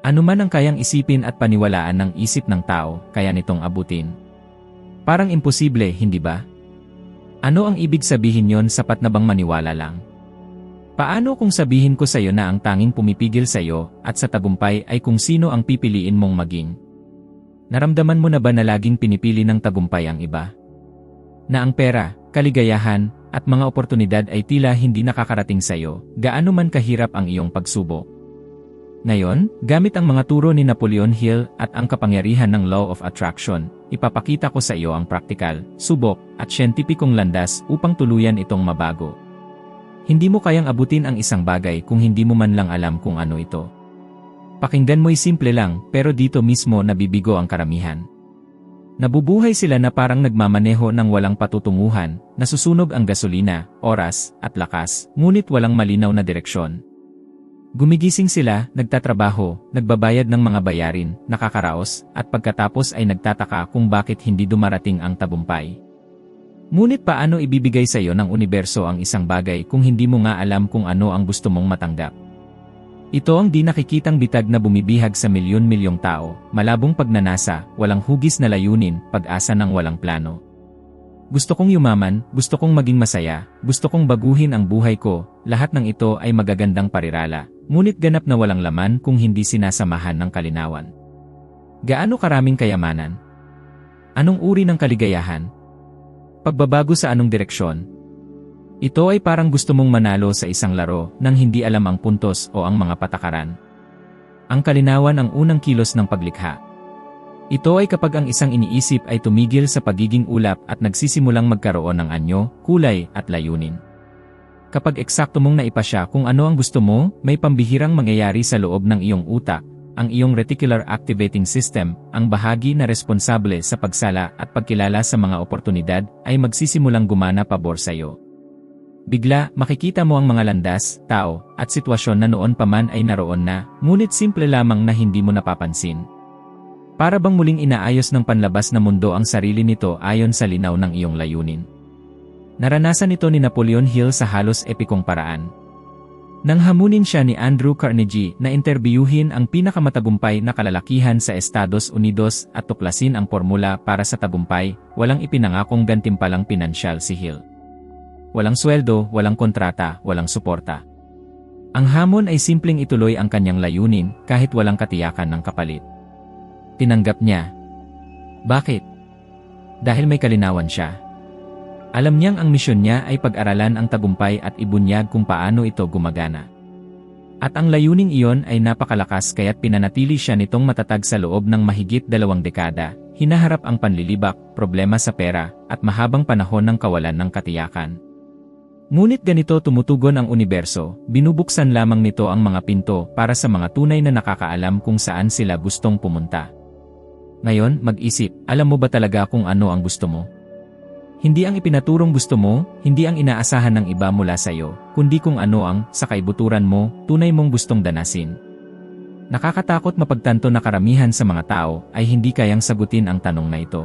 Ano man ang kayang isipin at paniwalaan ng isip ng tao, kaya nitong abutin. Parang imposible, hindi ba? Ano ang ibig sabihin yon sapat na bang maniwala lang? Paano kung sabihin ko sa iyo na ang tanging pumipigil sa iyo at sa tagumpay ay kung sino ang pipiliin mong maging? Naramdaman mo na ba na laging pinipili ng tagumpay ang iba? Na ang pera, kaligayahan, at mga oportunidad ay tila hindi nakakarating sa iyo, gaano man kahirap ang iyong pagsubok. Ngayon, gamit ang mga turo ni Napoleon Hill at ang kapangyarihan ng Law of Attraction, ipapakita ko sa iyo ang praktikal, subok, at siyentipikong landas upang tuluyan itong mabago. Hindi mo kayang abutin ang isang bagay kung hindi mo man lang alam kung ano ito. Pakinggan mo'y simple lang, pero dito mismo nabibigo ang karamihan. Nabubuhay sila na parang nagmamaneho ng walang patutunguhan, nasusunog ang gasolina, oras, at lakas, ngunit walang malinaw na direksyon. Gumigising sila, nagtatrabaho, nagbabayad ng mga bayarin, nakakaraos, at pagkatapos ay nagtataka kung bakit hindi dumarating ang tabumpay. Ngunit paano ibibigay sa iyo ng universo ang isang bagay kung hindi mo nga alam kung ano ang gusto mong matanggap? Ito ang di nakikitang bitag na bumibihag sa milyon-milyong tao, malabong pagnanasa, walang hugis na layunin, pag-asa ng walang plano. Gusto kong yumaman, gusto kong maging masaya, gusto kong baguhin ang buhay ko, lahat ng ito ay magagandang parirala, ngunit ganap na walang laman kung hindi sinasamahan ng kalinawan. Gaano karaming kayamanan? Anong uri ng kaligayahan? Pagbabago sa anong direksyon? Ito ay parang gusto mong manalo sa isang laro nang hindi alam ang puntos o ang mga patakaran. Ang kalinawan ang unang kilos ng paglikha. Ito ay kapag ang isang iniisip ay tumigil sa pagiging ulap at nagsisimulang magkaroon ng anyo, kulay at layunin. Kapag eksakto mong naipasya kung ano ang gusto mo, may pambihirang mangyayari sa loob ng iyong utak, ang iyong reticular activating system, ang bahagi na responsable sa pagsala at pagkilala sa mga oportunidad, ay magsisimulang gumana pabor sa iyo. Bigla, makikita mo ang mga landas, tao, at sitwasyon na noon pa man ay naroon na, ngunit simple lamang na hindi mo napapansin. Para bang muling inaayos ng panlabas na mundo ang sarili nito ayon sa linaw ng iyong layunin. Naranasan ito ni Napoleon Hill sa halos epikong paraan. Nang hamunin siya ni Andrew Carnegie na interbiuhin ang pinakamatagumpay na kalalakihan sa Estados Unidos at tuklasin ang formula para sa tagumpay, walang ipinangakong gantimpalang pinansyal si Hill. Walang sweldo, walang kontrata, walang suporta. Ang hamon ay simpleng ituloy ang kanyang layunin kahit walang katiyakan ng kapalit. Tinanggap niya. Bakit? Dahil may kalinawan siya. Alam niyang ang misyon niya ay pag-aralan ang tagumpay at ibunyag kung paano ito gumagana. At ang layuning iyon ay napakalakas kaya't pinanatili siya nitong matatag sa loob ng mahigit dalawang dekada, hinaharap ang panlilibak, problema sa pera, at mahabang panahon ng kawalan ng katiyakan. Ngunit ganito tumutugon ang universo, binubuksan lamang nito ang mga pinto para sa mga tunay na nakakaalam kung saan sila gustong pumunta. Ngayon, mag-isip, alam mo ba talaga kung ano ang gusto mo? Hindi ang ipinaturong gusto mo, hindi ang inaasahan ng iba mula sa iyo, kundi kung ano ang, sa kaibuturan mo, tunay mong gustong danasin. Nakakatakot mapagtanto na karamihan sa mga tao ay hindi kayang sagutin ang tanong na ito.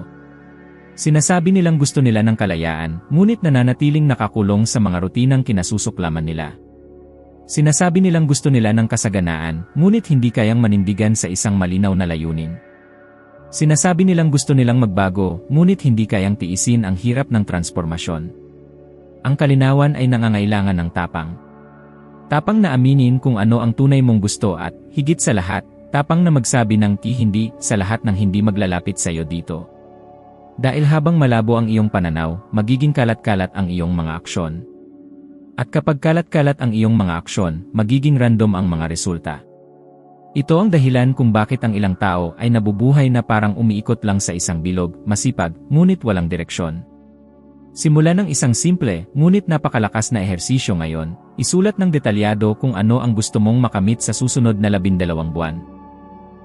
Sinasabi nilang gusto nila ng kalayaan, ngunit nananatiling nakakulong sa mga rutinang kinasusuklaman nila. Sinasabi nilang gusto nila ng kasaganaan, ngunit hindi kayang manindigan sa isang malinaw na layunin. Sinasabi nilang gusto nilang magbago, ngunit hindi kayang tiisin ang hirap ng transformasyon. Ang kalinawan ay nangangailangan ng tapang. Tapang na aminin kung ano ang tunay mong gusto at, higit sa lahat, tapang na magsabi ng ti hindi sa lahat ng hindi maglalapit sa iyo dito. Dahil habang malabo ang iyong pananaw, magiging kalat-kalat ang iyong mga aksyon. At kapag kalat-kalat ang iyong mga aksyon, magiging random ang mga resulta. Ito ang dahilan kung bakit ang ilang tao ay nabubuhay na parang umiikot lang sa isang bilog, masipag, ngunit walang direksyon. Simula ng isang simple, ngunit napakalakas na ehersisyo ngayon, isulat ng detalyado kung ano ang gusto mong makamit sa susunod na labindalawang buwan.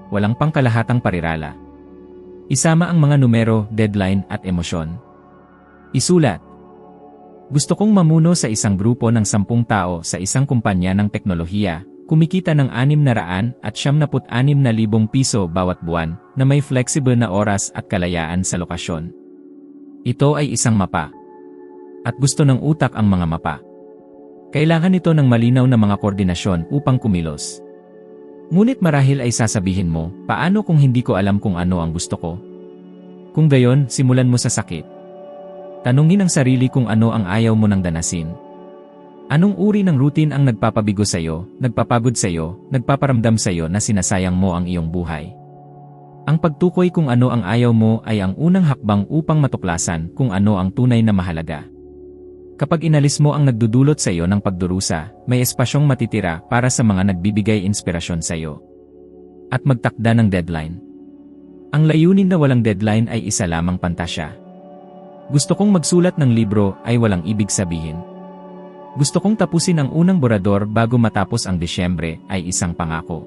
Walang pangkalahatang parirala. Isama ang mga numero, deadline at emosyon. Isulat. Gusto kong mamuno sa isang grupo ng sampung tao sa isang kumpanya ng teknolohiya, kumikita ng 600 at 76,000 piso bawat buwan na may flexible na oras at kalayaan sa lokasyon. Ito ay isang mapa. At gusto ng utak ang mga mapa. Kailangan ito ng malinaw na mga koordinasyon upang kumilos. Ngunit marahil ay sasabihin mo, paano kung hindi ko alam kung ano ang gusto ko? Kung gayon, simulan mo sa sakit. Tanungin ang sarili kung ano ang ayaw mo nang danasin. Anong uri ng routine ang nagpapabigo sa iyo, nagpapagod sa iyo, nagpaparamdam sa iyo na sinasayang mo ang iyong buhay? Ang pagtukoy kung ano ang ayaw mo ay ang unang hakbang upang matuklasan kung ano ang tunay na mahalaga. Kapag inalis mo ang nagdudulot sa iyo ng pagdurusa, may espasyong matitira para sa mga nagbibigay inspirasyon sa iyo. At magtakda ng deadline. Ang layunin na walang deadline ay isa lamang pantasya. Gusto kong magsulat ng libro ay walang ibig sabihin. Gusto kong tapusin ang unang borador bago matapos ang Desyembre ay isang pangako.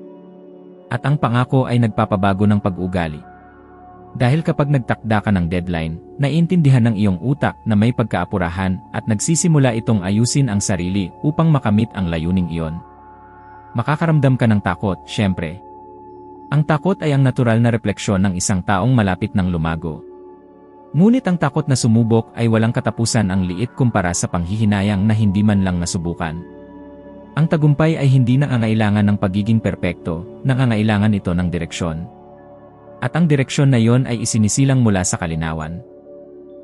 At ang pangako ay nagpapabago ng pag-ugali. Dahil kapag nagtakda ka ng deadline, naiintindihan ng iyong utak na may pagkaapurahan at nagsisimula itong ayusin ang sarili upang makamit ang layuning iyon. Makakaramdam ka ng takot, syempre. Ang takot ay ang natural na refleksyon ng isang taong malapit ng lumago. Ngunit ang takot na sumubok ay walang katapusan ang liit kumpara sa panghihinayang na hindi man lang nasubukan. Ang tagumpay ay hindi nangangailangan ng pagiging perpekto, nangangailangan ito ng direksyon. At ang direksyon na yon ay isinisilang mula sa kalinawan.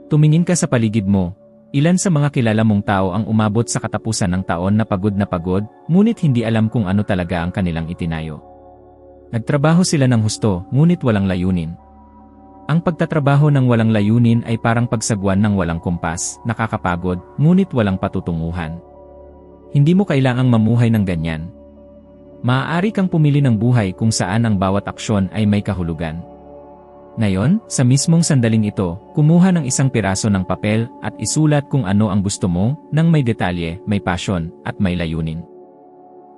Tumingin ka sa paligid mo. Ilan sa mga kilala mong tao ang umabot sa katapusan ng taon na pagod na pagod, ngunit hindi alam kung ano talaga ang kanilang itinayo. Nagtrabaho sila ng husto, ngunit walang layunin. Ang pagtatrabaho ng walang layunin ay parang pagsagwan ng walang kumpas, nakakapagod, ngunit walang patutunguhan. Hindi mo kailangang mamuhay ng ganyan. Maaari kang pumili ng buhay kung saan ang bawat aksyon ay may kahulugan. Ngayon, sa mismong sandaling ito, kumuha ng isang piraso ng papel at isulat kung ano ang gusto mo, nang may detalye, may passion, at may layunin.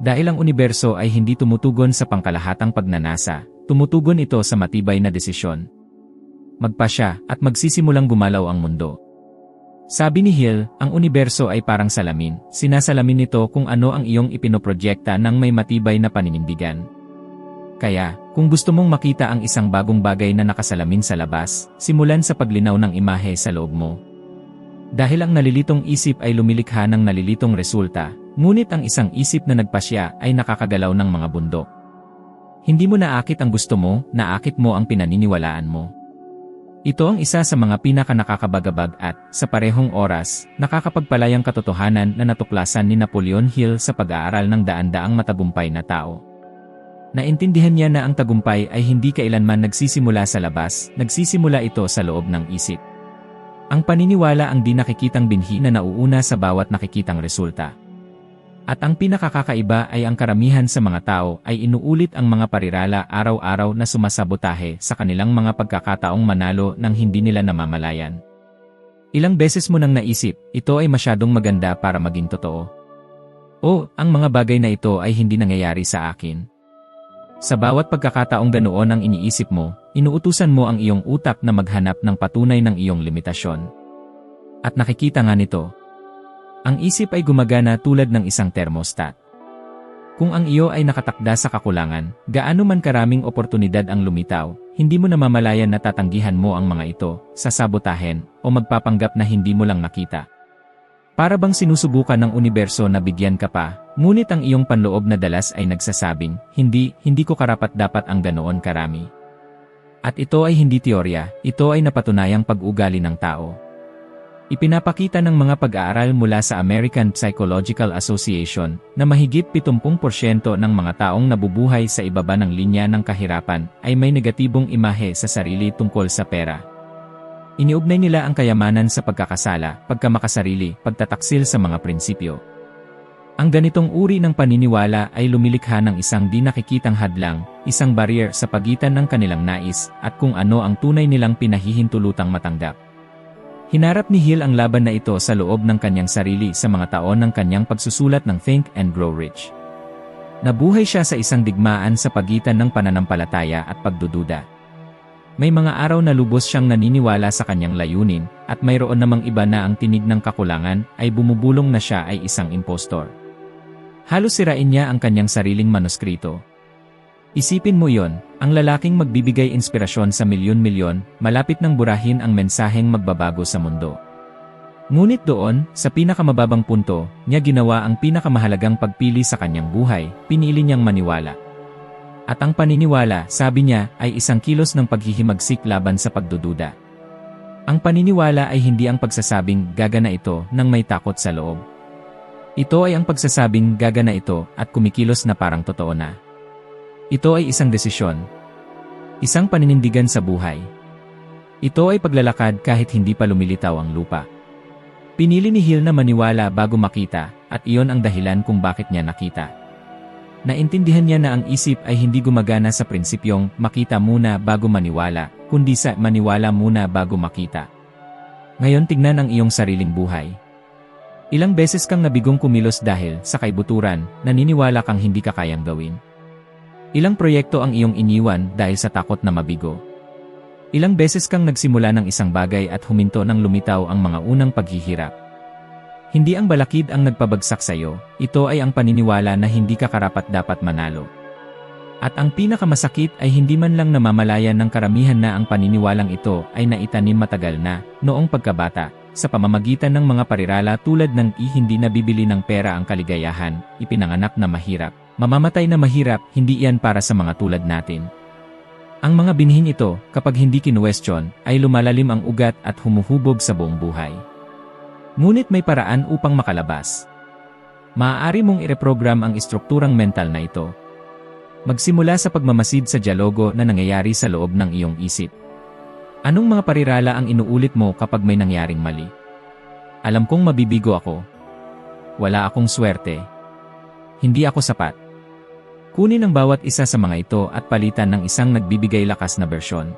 Dahil ang universo ay hindi tumutugon sa pangkalahatang pagnanasa, tumutugon ito sa matibay na desisyon. Magpasya at magsisimulang gumalaw ang mundo. Sabi ni Hill, ang universo ay parang salamin, sinasalamin nito kung ano ang iyong ipinoprodyekta ng may matibay na paninindigan. Kaya, kung gusto mong makita ang isang bagong bagay na nakasalamin sa labas, simulan sa paglinaw ng imahe sa loob mo. Dahil ang nalilitong isip ay lumilikha ng nalilitong resulta, ngunit ang isang isip na nagpasya ay nakakagalaw ng mga bundok. Hindi mo naakit ang gusto mo, naakit mo ang pinaniniwalaan mo. Ito ang isa sa mga pinaka-nakakabagabag at, sa parehong oras, nakakapagpalayang katotohanan na natuklasan ni Napoleon Hill sa pag-aaral ng daan-daang matagumpay na tao. Naintindihan niya na ang tagumpay ay hindi kailanman nagsisimula sa labas, nagsisimula ito sa loob ng isip. Ang paniniwala ang di nakikitang binhi na nauuna sa bawat nakikitang resulta. At ang pinakakakaiba ay ang karamihan sa mga tao ay inuulit ang mga parirala araw-araw na sumasabotahe sa kanilang mga pagkakataong manalo nang hindi nila namamalayan. Ilang beses mo nang naisip, ito ay masyadong maganda para maging totoo. O, ang mga bagay na ito ay hindi nangyayari sa akin. Sa bawat pagkakataong ganoon ang iniisip mo, inuutusan mo ang iyong utak na maghanap ng patunay ng iyong limitasyon. At nakikita nga nito. Ang isip ay gumagana tulad ng isang thermostat. Kung ang iyo ay nakatakda sa kakulangan, gaano man karaming oportunidad ang lumitaw, hindi mo namamalayan na tatanggihan mo ang mga ito, sasabotahin, o magpapanggap na hindi mo lang nakita. Para bang sinusubukan ng universo na bigyan ka pa, ngunit ang iyong panloob na dalas ay nagsasabing, hindi, hindi ko karapat dapat ang ganoon karami. At ito ay hindi teorya, ito ay napatunayang pag-ugali ng tao. Ipinapakita ng mga pag-aaral mula sa American Psychological Association na mahigit 70% ng mga taong nabubuhay sa ibaba ng linya ng kahirapan ay may negatibong imahe sa sarili tungkol sa pera. Iniugnay nila ang kayamanan sa pagkakasala, pagkamakasarili, pagtataksil sa mga prinsipyo. Ang ganitong uri ng paniniwala ay lumilikha ng isang di nakikitang hadlang, isang barrier sa pagitan ng kanilang nais at kung ano ang tunay nilang pinahihintulutang matanggap. Hinarap ni Hill ang laban na ito sa loob ng kanyang sarili sa mga taon ng kanyang pagsusulat ng Think and Grow Rich. Nabuhay siya sa isang digmaan sa pagitan ng pananampalataya at pagdududa. May mga araw na lubos siyang naniniwala sa kanyang layunin, at mayroon namang iba na ang tinig ng kakulangan ay bumubulong na siya ay isang impostor. Halos sirain niya ang kanyang sariling manuskrito. Isipin mo yon, ang lalaking magbibigay inspirasyon sa milyon-milyon, malapit nang burahin ang mensaheng magbabago sa mundo. Ngunit doon, sa pinakamababang punto, niya ginawa ang pinakamahalagang pagpili sa kanyang buhay, pinili niyang maniwala. At ang paniniwala, sabi niya, ay isang kilos ng paghihimagsik laban sa pagdududa. Ang paniniwala ay hindi ang pagsasabing gagana ito nang may takot sa loob. Ito ay ang pagsasabing gagana ito at kumikilos na parang totoo na. Ito ay isang desisyon. Isang paninindigan sa buhay. Ito ay paglalakad kahit hindi pa lumilitaw ang lupa. Pinili ni Hill na maniwala bago makita at iyon ang dahilan kung bakit niya nakita. Naintindihan niya na ang isip ay hindi gumagana sa prinsipyong makita muna bago maniwala, kundi sa maniwala muna bago makita. Ngayon tignan ang iyong sariling buhay. Ilang beses kang nabigong kumilos dahil sa kaibuturan, naniniwala kang hindi ka kayang gawin. Ilang proyekto ang iyong iniwan dahil sa takot na mabigo. Ilang beses kang nagsimula ng isang bagay at huminto nang lumitaw ang mga unang paghihirap. Hindi ang balakid ang nagpabagsak sa iyo, ito ay ang paniniwala na hindi ka karapat dapat manalo. At ang pinakamasakit ay hindi man lang namamalayan ng karamihan na ang paniniwalang ito ay naitanim matagal na, noong pagkabata, sa pamamagitan ng mga parirala tulad ng i hindi nabibili ng pera ang kaligayahan, ipinanganak na mahirap, mamamatay na mahirap, hindi iyan para sa mga tulad natin. Ang mga binhin ito, kapag hindi kinuwestiyon, ay lumalalim ang ugat at humuhubog sa buong buhay. Ngunit may paraan upang makalabas. Maaari mong ireprogram ang istrukturang mental na ito. Magsimula sa pagmamasid sa dialogo na nangyayari sa loob ng iyong isip. Anong mga parirala ang inuulit mo kapag may nangyaring mali? Alam kong mabibigo ako. Wala akong swerte. Hindi ako sapat. Kunin ang bawat isa sa mga ito at palitan ng isang nagbibigay lakas na bersyon.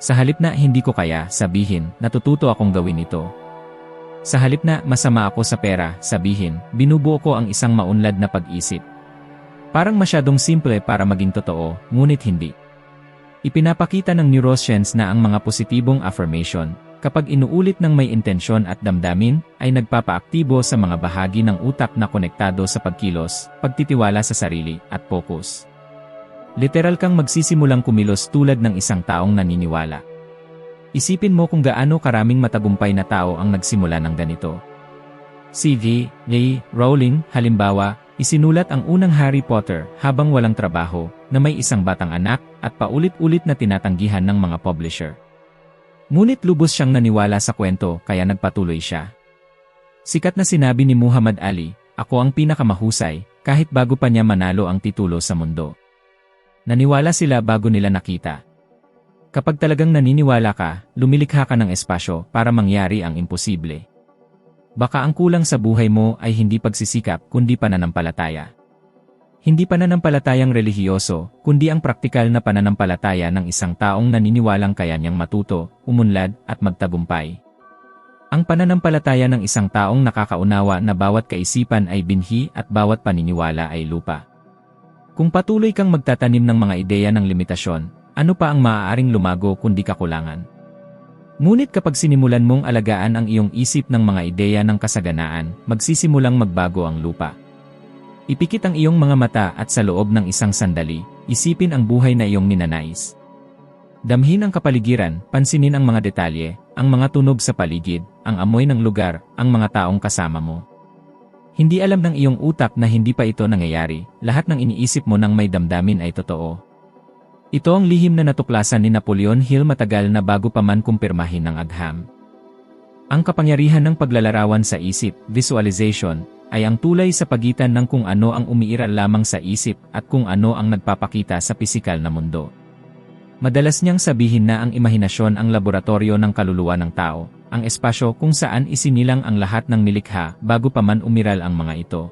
Sa halip na hindi ko kaya, sabihin, natututo akong gawin ito, sa halip na masama ako sa pera, sabihin, binubuo ko ang isang maunlad na pag-isip. Parang masyadong simple para maging totoo, ngunit hindi. Ipinapakita ng neuroscience na ang mga positibong affirmation, kapag inuulit ng may intensyon at damdamin, ay nagpapaaktibo sa mga bahagi ng utak na konektado sa pagkilos, pagtitiwala sa sarili, at focus. Literal kang magsisimulang kumilos tulad ng isang taong naniniwala. Isipin mo kung gaano karaming matagumpay na tao ang nagsimula ng ganito. Si V. Rowling, halimbawa, isinulat ang unang Harry Potter habang walang trabaho, na may isang batang anak, at paulit-ulit na tinatanggihan ng mga publisher. Ngunit lubos siyang naniwala sa kwento kaya nagpatuloy siya. Sikat na sinabi ni Muhammad Ali, ako ang pinakamahusay, kahit bago pa niya manalo ang titulo sa mundo. Naniwala sila bago nila nakita. Kapag talagang naniniwala ka, lumilikha ka ng espasyo para mangyari ang imposible. Baka ang kulang sa buhay mo ay hindi pagsisikap kundi pananampalataya. Hindi pananampalatayang relihiyoso, kundi ang praktikal na pananampalataya ng isang taong naniniwalang kaya niyang matuto, umunlad, at magtagumpay. Ang pananampalataya ng isang taong nakakaunawa na bawat kaisipan ay binhi at bawat paniniwala ay lupa. Kung patuloy kang magtatanim ng mga ideya ng limitasyon, ano pa ang maaaring lumago kundi kakulangan? Ngunit kapag sinimulan mong alagaan ang iyong isip ng mga ideya ng kasaganaan, magsisimulang magbago ang lupa. Ipikit ang iyong mga mata at sa loob ng isang sandali, isipin ang buhay na iyong ninanais. Damhin ang kapaligiran, pansinin ang mga detalye, ang mga tunog sa paligid, ang amoy ng lugar, ang mga taong kasama mo. Hindi alam ng iyong utak na hindi pa ito nangyayari, lahat ng iniisip mo nang may damdamin ay totoo. Ito ang lihim na natuklasan ni Napoleon Hill matagal na bago pa man kumpirmahin ng agham. Ang kapangyarihan ng paglalarawan sa isip, visualization, ay ang tulay sa pagitan ng kung ano ang umiiral lamang sa isip at kung ano ang nagpapakita sa pisikal na mundo. Madalas niyang sabihin na ang imahinasyon ang laboratorio ng kaluluwa ng tao, ang espasyo kung saan isinilang ang lahat ng nilikha bago pa man umiral ang mga ito.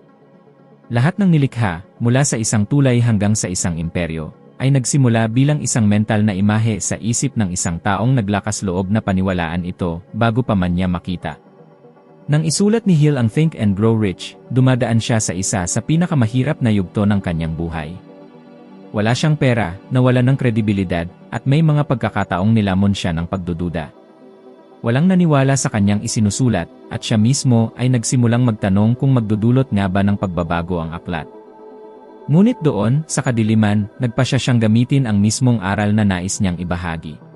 Lahat ng nilikha, mula sa isang tulay hanggang sa isang imperyo, ay nagsimula bilang isang mental na imahe sa isip ng isang taong naglakas loob na paniwalaan ito bago pa man niya makita. Nang isulat ni Hill ang Think and Grow Rich, dumadaan siya sa isa sa pinakamahirap na yugto ng kanyang buhay. Wala siyang pera, nawala ng kredibilidad, at may mga pagkakataong nilamon siya ng pagdududa. Walang naniwala sa kanyang isinusulat, at siya mismo ay nagsimulang magtanong kung magdudulot nga ba ng pagbabago ang aklat. Ngunit doon, sa kadiliman, nagpa siya siyang gamitin ang mismong aral na nais niyang ibahagi.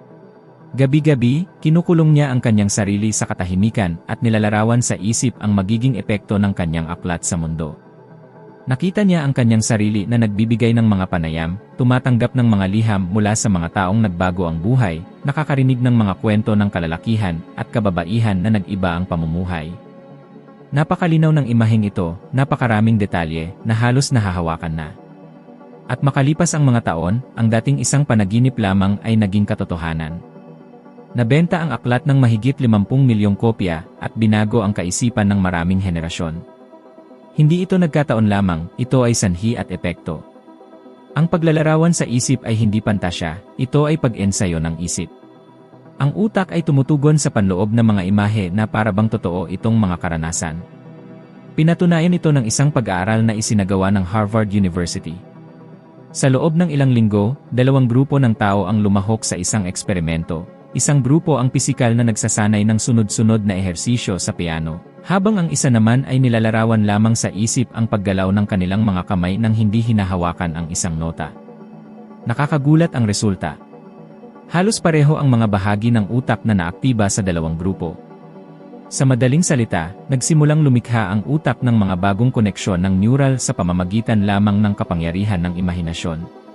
Gabi-gabi, kinukulong niya ang kanyang sarili sa katahimikan at nilalarawan sa isip ang magiging epekto ng kanyang aklat sa mundo. Nakita niya ang kanyang sarili na nagbibigay ng mga panayam, tumatanggap ng mga liham mula sa mga taong nagbago ang buhay, nakakarinig ng mga kwento ng kalalakihan at kababaihan na nag-iba ang pamumuhay. Napakalinaw ng imaheng ito, napakaraming detalye na halos nahahawakan na. At makalipas ang mga taon, ang dating isang panaginip lamang ay naging katotohanan. Nabenta ang aklat ng mahigit 50 milyong kopya at binago ang kaisipan ng maraming henerasyon. Hindi ito nagkataon lamang, ito ay sanhi at epekto. Ang paglalarawan sa isip ay hindi pantasya, ito ay pag-ensayo ng isip. Ang utak ay tumutugon sa panloob ng mga imahe na parabang totoo itong mga karanasan. Pinatunayan ito ng isang pag-aaral na isinagawa ng Harvard University. Sa loob ng ilang linggo, dalawang grupo ng tao ang lumahok sa isang eksperimento. Isang grupo ang pisikal na nagsasanay ng sunod-sunod na ehersisyo sa piano, habang ang isa naman ay nilalarawan lamang sa isip ang paggalaw ng kanilang mga kamay nang hindi hinahawakan ang isang nota. Nakakagulat ang resulta. Halos pareho ang mga bahagi ng utak na naaktiba sa dalawang grupo. Sa madaling salita, nagsimulang lumikha ang utak ng mga bagong koneksyon ng neural sa pamamagitan lamang ng kapangyarihan ng imahinasyon.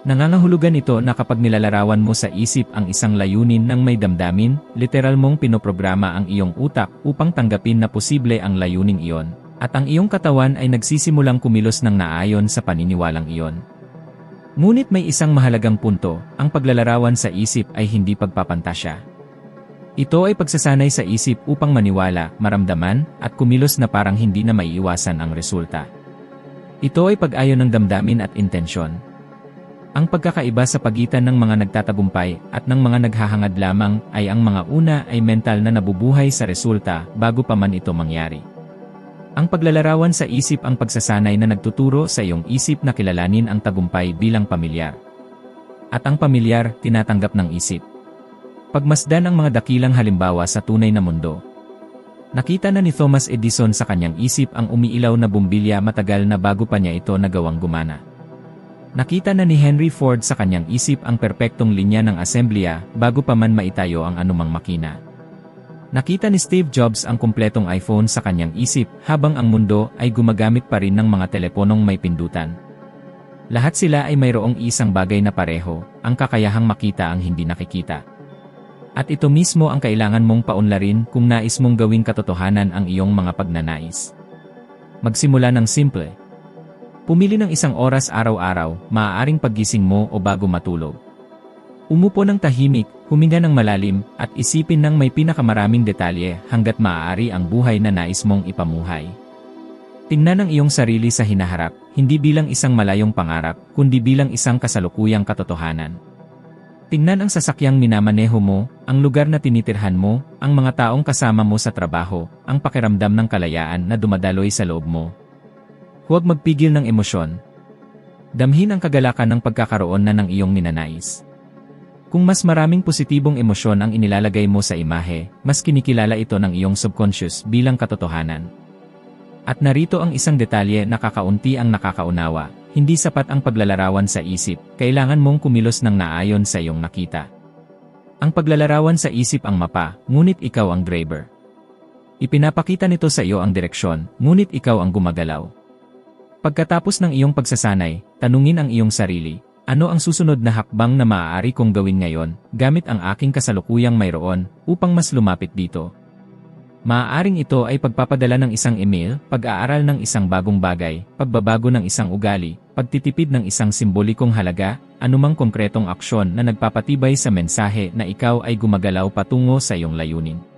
Nangangahulugan ito na kapag nilalarawan mo sa isip ang isang layunin ng may damdamin, literal mong pinoprograma ang iyong utak upang tanggapin na posible ang layuning iyon, at ang iyong katawan ay nagsisimulang kumilos ng naayon sa paniniwalang iyon. Ngunit may isang mahalagang punto, ang paglalarawan sa isip ay hindi pagpapantasya. Ito ay pagsasanay sa isip upang maniwala, maramdaman, at kumilos na parang hindi na maiiwasan ang resulta. Ito ay pag-ayon ng damdamin at intensyon. Ang pagkakaiba sa pagitan ng mga nagtatagumpay at ng mga naghahangad lamang ay ang mga una ay mental na nabubuhay sa resulta bago pa man ito mangyari. Ang paglalarawan sa isip ang pagsasanay na nagtuturo sa iyong isip na kilalanin ang tagumpay bilang pamilyar. At ang pamilyar, tinatanggap ng isip. Pagmasdan ang mga dakilang halimbawa sa tunay na mundo. Nakita na ni Thomas Edison sa kanyang isip ang umiilaw na bumbilya matagal na bago pa niya ito nagawang gumana. Nakita na ni Henry Ford sa kanyang isip ang perpektong linya ng assembleya bago pa man maitayo ang anumang makina. Nakita ni Steve Jobs ang kumpletong iPhone sa kanyang isip habang ang mundo ay gumagamit pa rin ng mga teleponong may pindutan. Lahat sila ay mayroong isang bagay na pareho, ang kakayahang makita ang hindi nakikita. At ito mismo ang kailangan mong paunlarin kung nais mong gawing katotohanan ang iyong mga pagnanais. Magsimula ng simple. Pumili ng isang oras araw-araw, maaaring paggising mo o bago matulog. Umupo ng tahimik, huminga ng malalim, at isipin ng may pinakamaraming detalye hanggat maaari ang buhay na nais mong ipamuhay. Tingnan ang iyong sarili sa hinaharap, hindi bilang isang malayong pangarap, kundi bilang isang kasalukuyang katotohanan. Tingnan ang sasakyang minamaneho mo, ang lugar na tinitirhan mo, ang mga taong kasama mo sa trabaho, ang pakiramdam ng kalayaan na dumadaloy sa loob mo. Huwag magpigil ng emosyon. Damhin ang kagalakan ng pagkakaroon na ng iyong ninanais. Kung mas maraming positibong emosyon ang inilalagay mo sa imahe, mas kinikilala ito ng iyong subconscious bilang katotohanan. At narito ang isang detalye na kakaunti ang nakakaunawa, hindi sapat ang paglalarawan sa isip, kailangan mong kumilos ng naayon sa iyong nakita. Ang paglalarawan sa isip ang mapa, ngunit ikaw ang driver. Ipinapakita nito sa iyo ang direksyon, ngunit ikaw ang gumagalaw. Pagkatapos ng iyong pagsasanay, tanungin ang iyong sarili, ano ang susunod na hakbang na maaari kong gawin ngayon, gamit ang aking kasalukuyang mayroon, upang mas lumapit dito? Maaaring ito ay pagpapadala ng isang email, pag-aaral ng isang bagong bagay, pagbabago ng isang ugali, pagtitipid ng isang simbolikong halaga, anumang konkretong aksyon na nagpapatibay sa mensahe na ikaw ay gumagalaw patungo sa iyong layunin.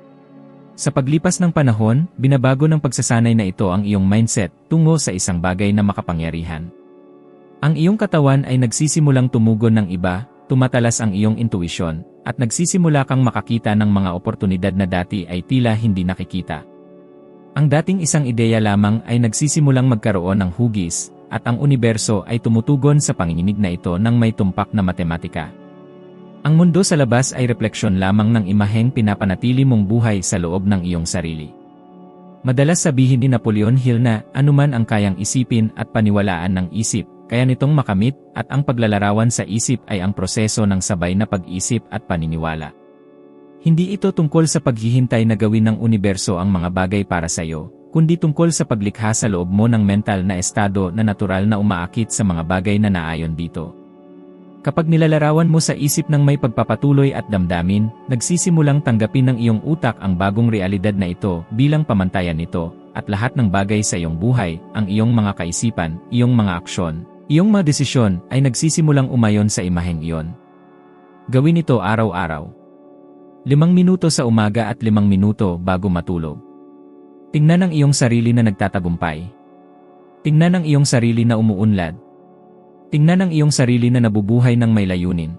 Sa paglipas ng panahon, binabago ng pagsasanay na ito ang iyong mindset tungo sa isang bagay na makapangyarihan. Ang iyong katawan ay nagsisimulang tumugon ng iba, tumatalas ang iyong intuisyon, at nagsisimula kang makakita ng mga oportunidad na dati ay tila hindi nakikita. Ang dating isang ideya lamang ay nagsisimulang magkaroon ng hugis, at ang universo ay tumutugon sa panginginig na ito ng may tumpak na matematika. Ang mundo sa labas ay refleksyon lamang ng imaheng pinapanatili mong buhay sa loob ng iyong sarili. Madalas sabihin ni Napoleon Hill na anuman ang kayang isipin at paniwalaan ng isip, kaya nitong makamit at ang paglalarawan sa isip ay ang proseso ng sabay na pag-isip at paniniwala. Hindi ito tungkol sa paghihintay na gawin ng universo ang mga bagay para sa iyo, kundi tungkol sa paglikha sa loob mo ng mental na estado na natural na umaakit sa mga bagay na naayon dito. Kapag nilalarawan mo sa isip ng may pagpapatuloy at damdamin, nagsisimulang tanggapin ng iyong utak ang bagong realidad na ito bilang pamantayan nito, at lahat ng bagay sa iyong buhay, ang iyong mga kaisipan, iyong mga aksyon, iyong mga desisyon, ay nagsisimulang umayon sa imaheng iyon. Gawin ito araw-araw. Limang minuto sa umaga at limang minuto bago matulog. Tingnan ang iyong sarili na nagtatagumpay. Tingnan ang iyong sarili na umuunlad, Tingnan ang iyong sarili na nabubuhay ng may layunin.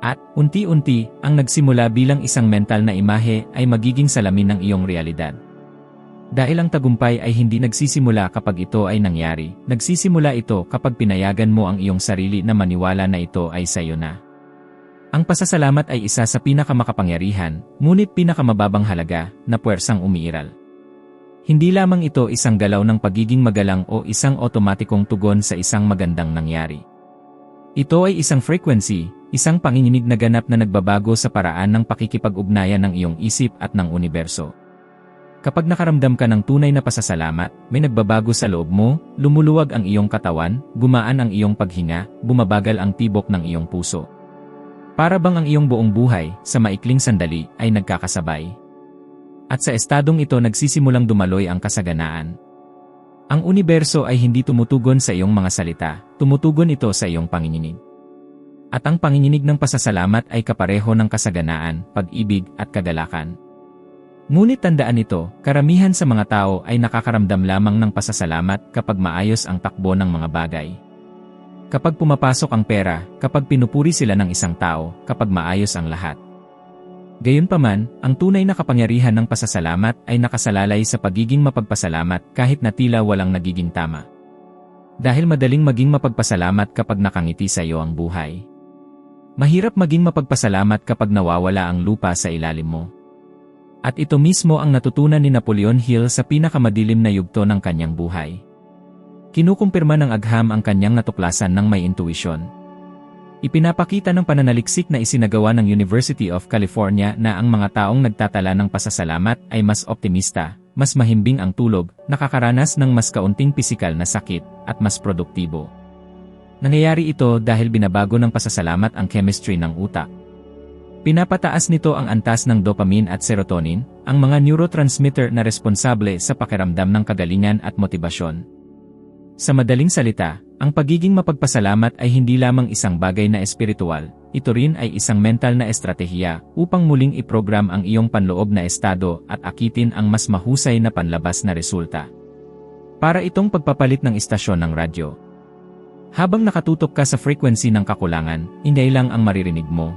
At, unti-unti, ang nagsimula bilang isang mental na imahe ay magiging salamin ng iyong realidad. Dahil ang tagumpay ay hindi nagsisimula kapag ito ay nangyari, nagsisimula ito kapag pinayagan mo ang iyong sarili na maniwala na ito ay sa iyo na. Ang pasasalamat ay isa sa pinakamakapangyarihan, ngunit pinakamababang halaga, na puwersang umiiral. Hindi lamang ito isang galaw ng pagiging magalang o isang otomatikong tugon sa isang magandang nangyari. Ito ay isang frequency, isang panginginig na ganap na nagbabago sa paraan ng pakikipag-ugnayan ng iyong isip at ng universo. Kapag nakaramdam ka ng tunay na pasasalamat, may nagbabago sa loob mo, lumuluwag ang iyong katawan, gumaan ang iyong paghinga, bumabagal ang tibok ng iyong puso. Para bang ang iyong buong buhay, sa maikling sandali, ay nagkakasabay. At sa estadong ito nagsisimulang dumaloy ang kasaganaan. Ang universo ay hindi tumutugon sa iyong mga salita, tumutugon ito sa iyong panginginig. At ang panginginig ng pasasalamat ay kapareho ng kasaganaan, pag-ibig at kagalakan. Ngunit tandaan ito, karamihan sa mga tao ay nakakaramdam lamang ng pasasalamat kapag maayos ang takbo ng mga bagay. Kapag pumapasok ang pera, kapag pinupuri sila ng isang tao, kapag maayos ang lahat. Gayunpaman, ang tunay na kapangyarihan ng pasasalamat ay nakasalalay sa pagiging mapagpasalamat kahit na tila walang nagiging tama. Dahil madaling maging mapagpasalamat kapag nakangiti sa iyo ang buhay. Mahirap maging mapagpasalamat kapag nawawala ang lupa sa ilalim mo. At ito mismo ang natutunan ni Napoleon Hill sa pinakamadilim na yugto ng kanyang buhay. Kinukumpirma ng agham ang kanyang natuklasan ng may intuisyon. Ipinapakita ng pananaliksik na isinagawa ng University of California na ang mga taong nagtatala ng pasasalamat ay mas optimista, mas mahimbing ang tulog, nakakaranas ng mas kaunting pisikal na sakit, at mas produktibo. Nangyayari ito dahil binabago ng pasasalamat ang chemistry ng utak. Pinapataas nito ang antas ng dopamine at serotonin, ang mga neurotransmitter na responsable sa pakiramdam ng kagalingan at motibasyon. Sa madaling salita, ang pagiging mapagpasalamat ay hindi lamang isang bagay na espiritual, ito rin ay isang mental na estratehiya upang muling iprogram ang iyong panloob na estado at akitin ang mas mahusay na panlabas na resulta. Para itong pagpapalit ng istasyon ng radyo. Habang nakatutok ka sa frequency ng kakulangan, hindi lang ang maririnig mo.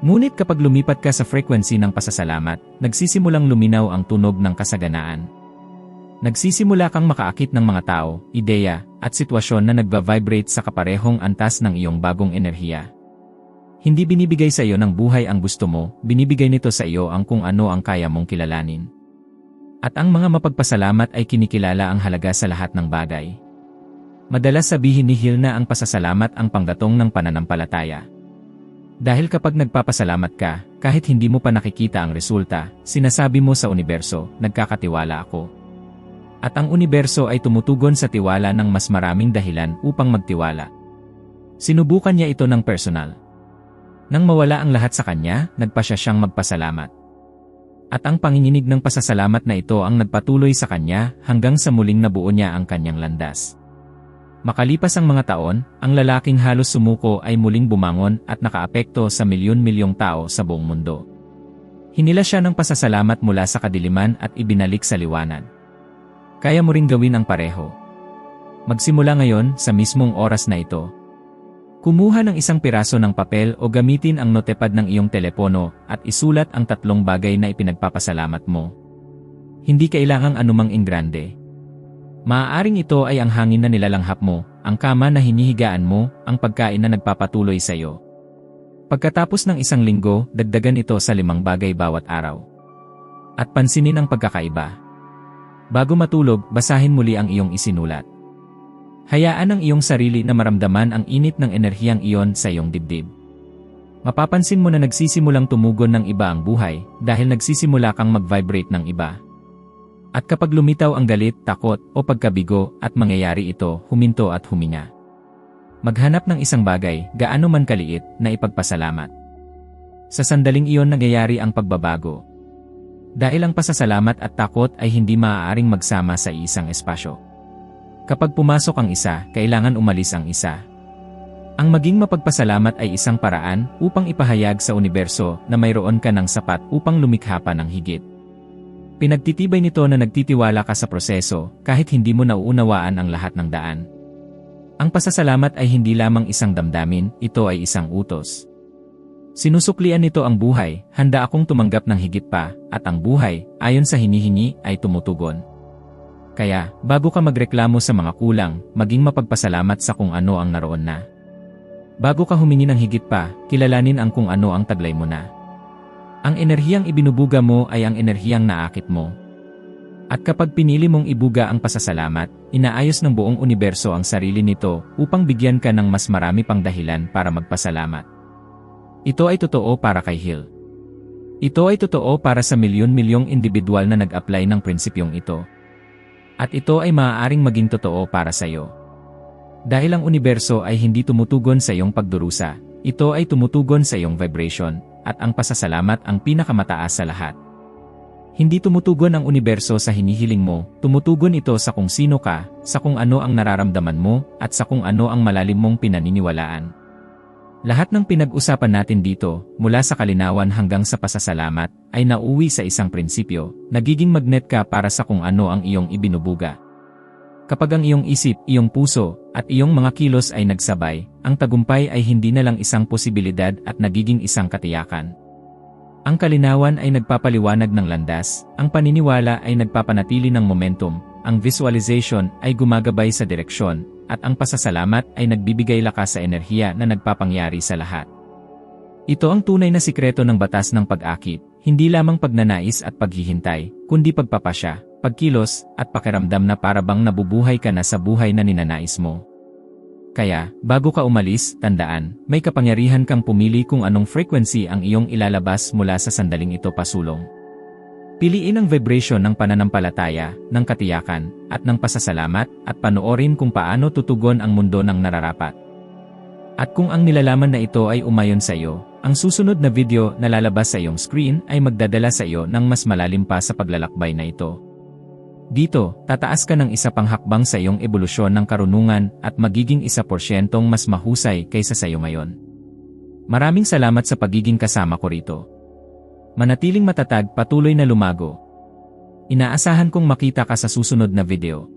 Ngunit kapag lumipat ka sa frequency ng pasasalamat, nagsisimulang luminaw ang tunog ng kasaganaan. Nagsisimula kang makaakit ng mga tao, ideya, at sitwasyon na nagba-vibrate sa kaparehong antas ng iyong bagong enerhiya. Hindi binibigay sa iyo ng buhay ang gusto mo, binibigay nito sa iyo ang kung ano ang kaya mong kilalanin. At ang mga mapagpasalamat ay kinikilala ang halaga sa lahat ng bagay. Madalas sabihin ni Hill na ang pasasalamat ang panggatong ng pananampalataya. Dahil kapag nagpapasalamat ka, kahit hindi mo pa nakikita ang resulta, sinasabi mo sa universo, nagkakatiwala ako, at ang universo ay tumutugon sa tiwala ng mas maraming dahilan upang magtiwala. Sinubukan niya ito ng personal. Nang mawala ang lahat sa kanya, nagpasya siyang magpasalamat. At ang panginginig ng pasasalamat na ito ang nagpatuloy sa kanya hanggang sa muling nabuo niya ang kanyang landas. Makalipas ang mga taon, ang lalaking halos sumuko ay muling bumangon at nakaapekto sa milyon-milyong tao sa buong mundo. Hinila siya ng pasasalamat mula sa kadiliman at ibinalik sa liwanag. Kaya mo ring gawin ang pareho. Magsimula ngayon sa mismong oras na ito. Kumuha ng isang piraso ng papel o gamitin ang notepad ng iyong telepono at isulat ang tatlong bagay na ipinagpapasalamat mo. Hindi kailangang anumang ingrande. Maaaring ito ay ang hangin na nilalanghap mo, ang kama na hinihigaan mo, ang pagkain na nagpapatuloy sa iyo. Pagkatapos ng isang linggo, dagdagan ito sa limang bagay bawat araw. At pansinin ang pagkakaiba. Bago matulog, basahin muli ang iyong isinulat. Hayaan ang iyong sarili na maramdaman ang init ng enerhiyang iyon sa iyong dibdib. Mapapansin mo na nagsisimulang tumugon ng iba ang buhay dahil nagsisimula kang mag-vibrate ng iba. At kapag lumitaw ang galit, takot, o pagkabigo at mangyayari ito, huminto at huminga. Maghanap ng isang bagay, gaano man kaliit, na ipagpasalamat. Sa sandaling iyon nangyayari ang pagbabago. Dahil ang pasasalamat at takot ay hindi maaaring magsama sa isang espasyo. Kapag pumasok ang isa, kailangan umalis ang isa. Ang maging mapagpasalamat ay isang paraan upang ipahayag sa universo na mayroon ka ng sapat upang lumikha pa ng higit. Pinagtitibay nito na nagtitiwala ka sa proseso kahit hindi mo nauunawaan ang lahat ng daan. Ang pasasalamat ay hindi lamang isang damdamin, ito ay isang utos. Sinusuklian nito ang buhay, handa akong tumanggap ng higit pa, at ang buhay, ayon sa hinihingi, ay tumutugon. Kaya, bago ka magreklamo sa mga kulang, maging mapagpasalamat sa kung ano ang naroon na. Bago ka humingi ng higit pa, kilalanin ang kung ano ang taglay mo na. Ang enerhiyang ibinubuga mo ay ang enerhiyang naakit mo. At kapag pinili mong ibuga ang pasasalamat, inaayos ng buong universo ang sarili nito upang bigyan ka ng mas marami pang dahilan para magpasalamat. Ito ay totoo para kay Hill. Ito ay totoo para sa milyon-milyong individual na nag-apply ng prinsipyong ito. At ito ay maaaring maging totoo para sa iyo. Dahil ang universo ay hindi tumutugon sa iyong pagdurusa, ito ay tumutugon sa iyong vibration, at ang pasasalamat ang pinakamataas sa lahat. Hindi tumutugon ang universo sa hinihiling mo, tumutugon ito sa kung sino ka, sa kung ano ang nararamdaman mo, at sa kung ano ang malalim mong pinaniniwalaan. Lahat ng pinag-usapan natin dito, mula sa kalinawan hanggang sa pasasalamat, ay nauwi sa isang prinsipyo, nagiging magnet ka para sa kung ano ang iyong ibinubuga. Kapag ang iyong isip, iyong puso, at iyong mga kilos ay nagsabay, ang tagumpay ay hindi na lang isang posibilidad at nagiging isang katiyakan. Ang kalinawan ay nagpapaliwanag ng landas, ang paniniwala ay nagpapanatili ng momentum, ang visualization ay gumagabay sa direksyon, at ang pasasalamat ay nagbibigay lakas sa enerhiya na nagpapangyari sa lahat. Ito ang tunay na sikreto ng batas ng pag-akit, hindi lamang pagnanais at paghihintay, kundi pagpapasya, pagkilos, at pakiramdam na para bang nabubuhay ka na sa buhay na ninanais mo. Kaya, bago ka umalis, tandaan, may kapangyarihan kang pumili kung anong frequency ang iyong ilalabas mula sa sandaling ito pasulong. Piliin ang vibration ng pananampalataya, ng katiyakan, at ng pasasalamat, at panoorin kung paano tutugon ang mundo ng nararapat. At kung ang nilalaman na ito ay umayon sa iyo, ang susunod na video na lalabas sa iyong screen ay magdadala sa iyo ng mas malalim pa sa paglalakbay na ito. Dito, tataas ka ng isa pang hakbang sa iyong ebolusyon ng karunungan at magiging isa porsyentong mas mahusay kaysa sa iyo ngayon. Maraming salamat sa pagiging kasama ko rito. Manatiling matatag patuloy na lumago. Inaasahan kong makita ka sa susunod na video.